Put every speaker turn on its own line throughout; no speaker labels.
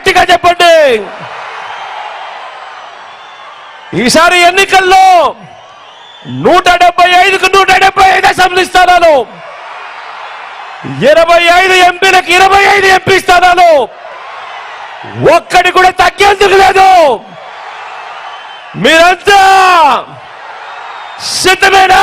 గట్టిగా చెప్పండి. ఈసారి ఎన్నికల్లో నూట డెబ్బై ఐదుకు నూట డెబ్బై ఐదు అసెంబ్లీ స్థానాలు ఇరవై ఐదు ఎంపీలకు ఇరవై ఐదు ఎంపీ స్థానాలు. ఒక్కడి కూడా తగ్గేందుకు లేదు. మీరంతా సిద్ధమేనా?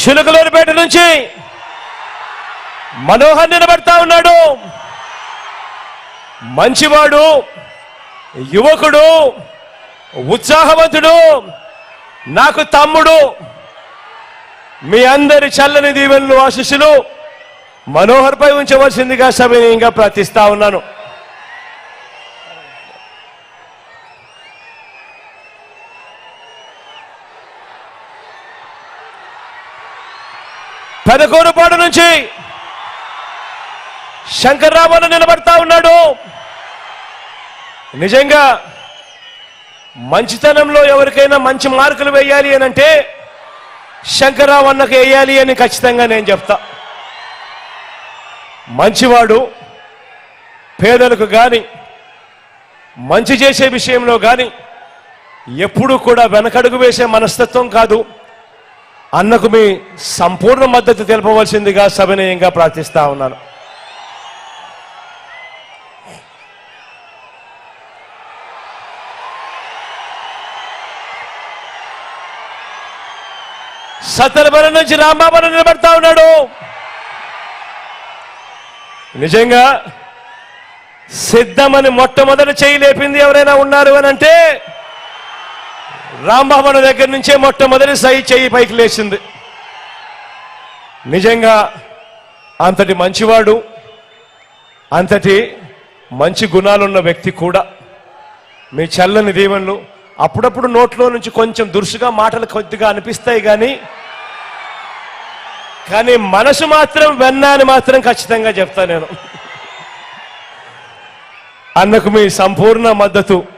చిలుకలూరుపేట నుంచి మనోహర్ నిలబడతా ఉన్నాడు. మంచివాడు యువకుడు ఉత్సాహవంతుడు నాకు తమ్ముడు. మీ అందరి చల్లని దీవెనలు ఆశిస్సులు మనోహర్ పై ఉంచవలసిందిగా సమయంగా ప్రార్థిస్తా ఉన్నాను. పెదకూరుపాడు నుంచి శంకర్రామన్ నిలబడతా ఉన్నాడు. నిజంగా మంచితనంలో ఎవరికైనా మంచి మార్కులు వేయాలి అని అంటే శంకర్రావు అన్నకు వేయాలి అని ఖచ్చితంగా నేను చెప్తా. మంచివాడు పేదలకు కానీ మంచి చేసే విషయంలో కానీ ఎప్పుడూ కూడా వెనకడుగు వేసే మనస్తత్వం కాదు. అన్నకు మీ సంపూర్ణ మద్దతు తెలపవలసిందిగా సవినయంగా ప్రార్థిస్తా ఉన్నాను. సత్తరబలం నుంచి రామాబలం నిలబడతా ఉన్నాడు. నిజంగా సిద్ధమని మొట్టమొదటి చేయి లేపింది ఎవరైనా ఉన్నారు అని అంటే రాంబాబు దగ్గర నుంచే మొట్టమొదటి సై చెయ్యి పైకి లేచింది. నిజంగా అంతటి మంచివాడు అంతటి మంచి గుణాలున్న వ్యక్తి కూడా. మీ చల్లని దీవెనలు అప్పుడప్పుడు నోట్లో నుంచి కొంచెం దురుసుగా మాటలు కొద్దిగా అనిపిస్తాయి కానీ కానీ మనసు మాత్రం వెన్నా అని మాత్రం ఖచ్చితంగా చెప్తా నేను. అన్నకు మీ సంపూర్ణ మద్దతు.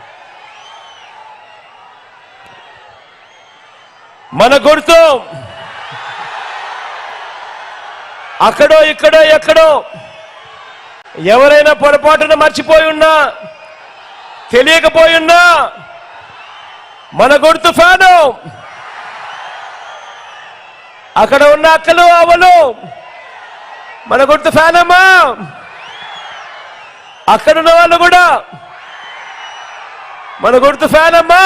మన గుర్తు. అక్కడో ఇక్కడో ఎక్కడో. ఎవరైనా పొరపాటున మర్చిపోయి ఉన్నా తెలియకపోయి ఉన్నా మన గుర్తు ఫ్యాను. అక్కడ ఉన్న అక్కలు అవలు మన గుర్తు ఫ్యాన్ అమ్మా అక్కడున్న వాళ్ళు కూడా మన గుర్తు ఫ్యాన్ అమ్మా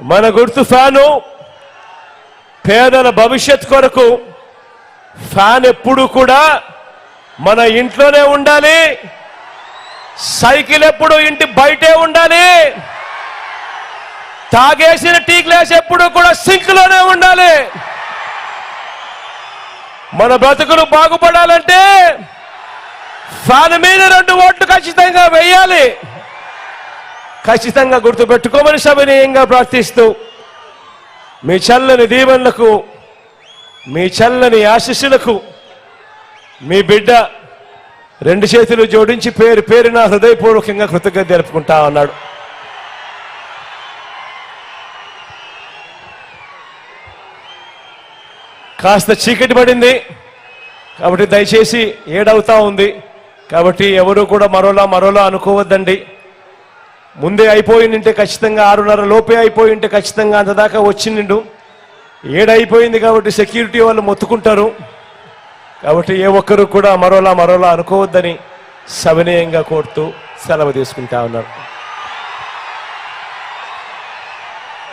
మన గుర్తు ఫ్యాను. పేదల భవిష్యత్ కొరకు ఫ్యాన్ ఎప్పుడు కూడా మన ఇంట్లోనే ఉండాలి. సైకిల్ ఎప్పుడు ఇంటి బయటే ఉండాలి. తాగేసిన టీ గ్లాస్ ఎప్పుడు కూడా సింక్లోనే ఉండాలి. మన బ్రతుకులు బాగుపడాలంటే ఫ్యాన్ మీద రెండు ఓట్లు ఖచ్చితంగా వేయాలి. ఖచ్చితంగా గుర్తుపెట్టుకోమని సవినీయంగా ప్రార్థిస్తూ మీ చల్లని దీవెనలకు మీ చల్లని ఆశీస్సులకు మీ బిడ్డ రెండు చేతులు జోడించి పేరు పేరు నా హృదయపూర్వకంగా కృతజ్ఞత జరుపుకుంటా ఉన్నాడు. కాస్త చీకటి పడింది కాబట్టి దయచేసి ఏడవుతా ఉంది. కాబట్టి ఎవరు కూడా మరోలా మరోలా అనుకోవద్దండి. ముందే అయిపోయిందంటే ఖచ్చితంగా ఆరున్నర లోపే అయిపోయింటే ఖచ్చితంగా అంతదాకా వచ్చిండు. ఏడైపోయింది కాబట్టి సెక్యూరిటీ వాళ్ళు మొత్తుకుంటారు. కాబట్టి ఏ ఒక్కరు కూడా మరోలా మరోలా అనుకోవద్దని సవినయంగా కోరుతూ సెలవు తీసుకుంటా ఉన్నారు.